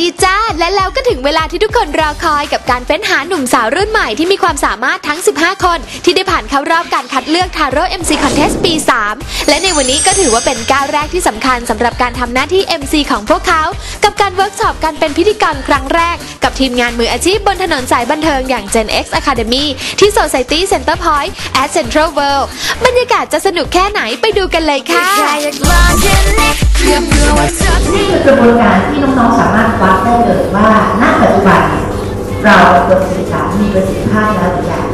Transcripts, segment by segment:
ดีจ้า และแล้วก็ถึงเวลาที่ทุกคนรอคอยกับการเฟ้นหาหนุ่มสาวรุ่นใหม่ที่มีความสามารถทั้ง 15 คน ที่ได้ผ่านเข้ารอบการคัดเลือก Taro MC Contest ปี 3 และในวันนี้ก็ถือว่าเป็นก้าวแรกที่สำคัญสำหรับการทำหน้าที่ MC ของพวกเขา กับการเวิร์กช็อปการเป็นพิธีกรครั้งแรก กับทีมงานมืออาชีพบนถนนสายบันเทิงอย่าง Gen X Academy ที่ Society Center Point at Central World บรรยากาศจะสนุกแค่ไหนไปดูกันเลยค่ะ นี่คือกระบวนการที่น้องๆสามารถวัดได้เลยว่าณปัจจุบันเราบทสื่อสารมีประสิทธิภาพแล้วหรือยัง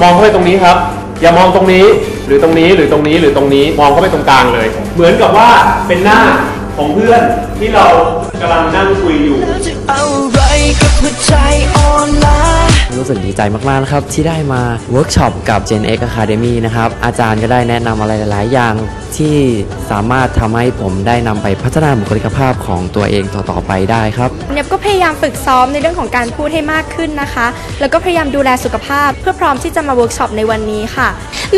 มองเข้าไปตรงนี้ครับ อย่ามองตรงนี้หรือตรงนี้หรือตรงนี้หรือตรงนี้มองเข้าไปตรงกลางเลย เหมือนกับว่าเป็นหน้าของเพื่อนที่เรากำลังนั่งคุยอยู่ รกับหัวใจอ่อนล้ารู้สึกดีใจมากๆนะครับที่ได้มาเวิร์กช็อปกับ Gen X Academy นะครับอาจารย์ก็ได้แนะนำอะไรหลาย ๆ อย่างที่สามารถทำให้ผมได้นำไปพัฒนาบุคลิกภาพของตัวเองต่อ ๆ ไปได้ครับเนบก็พยายามฝึกซ้อมในเรื่องของการพูดให้มากขึ้นนะคะ แล้วก็พยายามดูแลสุขภาพเพื่อพร้อมที่จะมาเวิร์กช็อปในวันนี้ค่ะ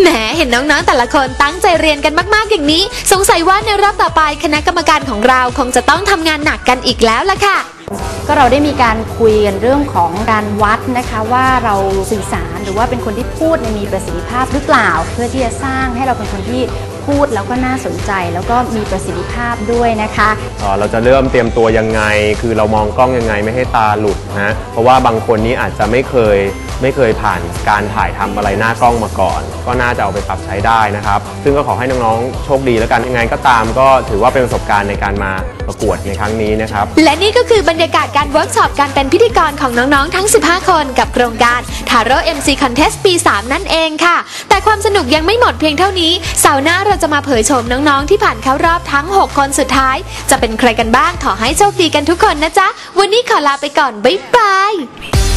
แหมเห็นน้อง ๆ แต่ละคนตั้งใจเรียนกันมาก ๆ อย่างนี้ สงสัยว่าในรอบต่อไปคณะกรรมการของเราคงจะต้องทำงานหนักกันอีกแล้วล่ะค่ะ ก็เราได้มีการคุยกันเรื่องของการวัดนะคะว่าเราสื่อสารหรือว่าเป็นคนที่พูดมีประสิทธิภาพหรือเปล่า เพื่อที่จะสร้างให้เราเป็นคนที่ พูดแล้วก็น่าสนใจ แล้วก็มีประสิทธิภาพด้วยนะคะ เอ่อเราจะเริ่มเตรียมตัวยังไง คือเรามองกล้องยังไงไม่ให้ตาหลุดนะเพราะว่าบางคนนี้อาจจะไม่เคยไม่เคยผ่านการถ่ายทำอะไรหน้ากล้องมาก่อน ก็น่าจะเอาไปปรับใช้ได้นะครับ ซึ่งก็ขอให้น้องๆโชคดีแล้วกันยังไงก็ตามก็ถือว่าเป็นประสบการณ์ในการมาประกวดในครั้งนี้นะครับ และนี่ก็คือบรรยากาศการเวิร์กช็อปการเป็นพิธีกรของน้องๆ ทั้ง 15 คนกับโครงการ Taro MC Contest ปี 3 นั่นเองค่ะ แต่ความสนุกยังไม่หมดเพียงเท่านี้เสาร์หน้าเราจะมาเผยโฉมน้องๆ ที่ผ่านเข้ารอบทั้ง 6 คนสุดท้าย จะเป็นใครกันบ้างขอให้โชคดีกันทุกคนนะจ๊ะ วันนี้ขอลาไปก่อน บ๊ายบาย